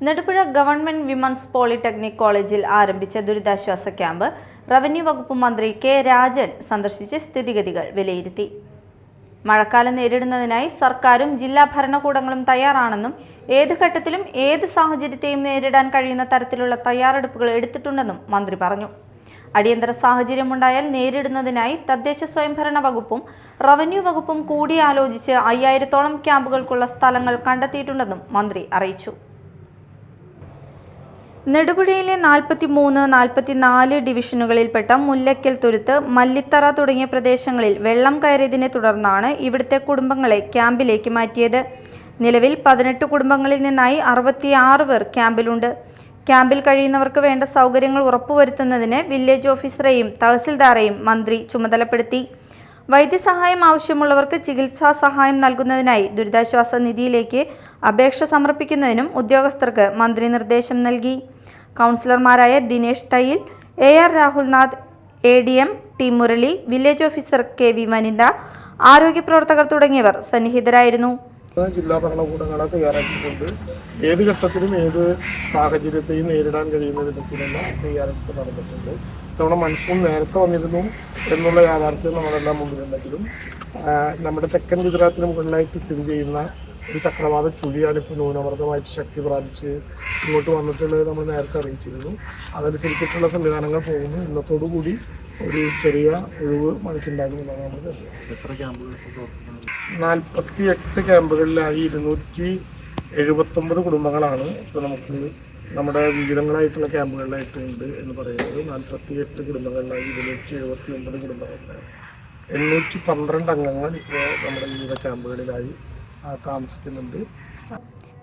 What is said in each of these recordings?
Nedupuzha government women's polytechnic കോളേജിൽ ആരംഭിച്ച ദുരിതാശ്വാസ ക്യാമ്പ് റവന്യൂ വകുപ്പ് മന്ത്രി കെ രാജൻ സന്ദർശിച്ച് സ്ഥിതിഗതികൾ വിലയിരുത്തി. മഴക്കാലം നേരിടുന്നതിനായി സർക്കാരും ജില്ലാ ഭരണകൂടങ്ങളും തയ്യാറാണെന്നും ഏത് ഘട്ടത്തിലും ഏത് സാഹചര്യത്തെയും നേരിടാൻ കഴിയുന്ന തരത്തിലുള്ള തയ്യാറെടുപ്പുകൾ എടുത്തിട്ടുണ്ടെന്നും മന്ത്രി പറഞ്ഞു. അടിയന്തര സാഹചര്യമുണ്ടായാൽ നേരിടുന്നതിനായി തദ്ദേശ സ്വയംഭരണ വകുപ്പും റവന്യൂ വകുപ്പും കൂടിയാലോചിച്ച് അയ്യായിരത്തോളം ക്യാമ്പുകൾക്കുള്ള സ്ഥലങ്ങൾ കണ്ടെത്തിയിട്ടുണ്ടെന്നും മന്ത്രി അറിയിച്ചു. നെടുപുഴയിലെ നാൽപ്പത്തി മൂന്ന് നാൽപ്പത്തിനാല് ഡിവിഷനുകളിൽപ്പെട്ട മുല്ലയ്ക്കൽ തുരുത്ത് മല്ലിത്തറ തുടങ്ങിയ പ്രദേശങ്ങളിൽ വെള്ളം കയറിയതിനെ തുടർന്നാണ് ഇവിടുത്തെ കുടുംബങ്ങളെ ക്യാമ്പിലേക്ക് മാറ്റിയത്. നിലവിൽ പതിനെട്ട് കുടുംബങ്ങളിൽ നിന്നായി അറുപത്തിയാറ് പേർ ക്യാമ്പിലുണ്ട്. ക്യാമ്പിൽ കഴിയുന്നവർക്ക് വേണ്ട സൗകര്യങ്ങൾ ഉറപ്പുവരുത്തുന്നതിന് വില്ലേജ് ഓഫീസറെയും തഹസിൽദാറെയും മന്ത്രി ചുമതലപ്പെടുത്തി. വൈദ്യസഹായം ആവശ്യമുള്ളവർക്ക് ചികിത്സാ സഹായം നൽകുന്നതിനായി ദുരിതാശ്വാസ നിധിയിലേക്ക് അപേക്ഷ സമർപ്പിക്കുന്നതിനും ഉദ്യോഗസ്ഥർക്ക് മന്ത്രി നിർദ്ദേശം നൽകി. കൗൺസിലർമാരായ Dinesh Thayyil A R Rahulnath A D M T Murali village officer K V Vanitha ആരോഗ്യ പ്രവർത്തകർ തുടങ്ങിയവർ സന്നിഹിതരായിരുന്നു. ജില്ലാ ഭരണകൂടങ്ങളെ തയ്യാറാക്കിയിട്ടുണ്ട് ഏത് ഘട്ടത്തിലും ഏത് സാഹചര്യത്തെയും നേരിടാൻ കഴിയുന്ന വിധത്തിലുള്ള തയ്യാറെടുപ്പ് നടന്നിട്ടുണ്ട്. ഇത്തവണ മൺസൂൺ നേരത്തെ വന്നിരുന്നു എന്നുള്ള യാഥാർത്ഥ്യം നമ്മളെല്ലാം മുമ്പിലുണ്ടെങ്കിലും നമ്മുടെ തെക്കൻ ഗുജറാത്തിന് മുകളിലായിട്ട് സ്ഥിതി ചെയ്യുന്ന ഒരു ചക്രവാത ചുഴിയാണ് ഇപ്പോൾ ന്യൂനമർദ്ദമായിട്ട് ശക്തി പ്രാപിച്ച് ഇങ്ങോട്ട് വന്നിട്ടുള്ളത് നമ്മൾ നേരത്തെ അറിയിച്ചിരുന്നു. അതനുസരിച്ചിട്ടുള്ള സംവിധാനങ്ങൾ പോകുന്നു. ഇന്നത്തോടു കൂടി ഒരു ചെറിയ ഒഴിവ് മഴയ്ക്കുണ്ടാകുമെന്നാണ് നമ്മൾ കരുതുന്നത്. നാൽപ്പത്തി എട്ട് ക്യാമ്പുകളിലായി ഇരുന്നൂറ്റി എഴുപത്തൊമ്പത് കുടുംബങ്ങളാണ് ഇപ്പോൾ നമുക്ക് നമ്മുടെ വിവിധങ്ങളായിട്ടുള്ള ക്യാമ്പുകളിലായിട്ട് ഉണ്ട് എന്ന് പറയുന്നത്. നാൽപ്പത്തി എട്ട് കുടുംബങ്ങളിലായി ഇരുന്നൂറ്റി എഴുപത്തി ഒമ്പത് കുടുംബങ്ങളിലായി എണ്ണൂറ്റി പന്ത്രണ്ട് അംഗങ്ങൾ ഇപ്പോൾ നമ്മുടെ വിവിധ ക്യാമ്പുകളിലായി താമസിക്കുന്നുണ്ട്.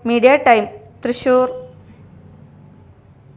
Media time Thrissur.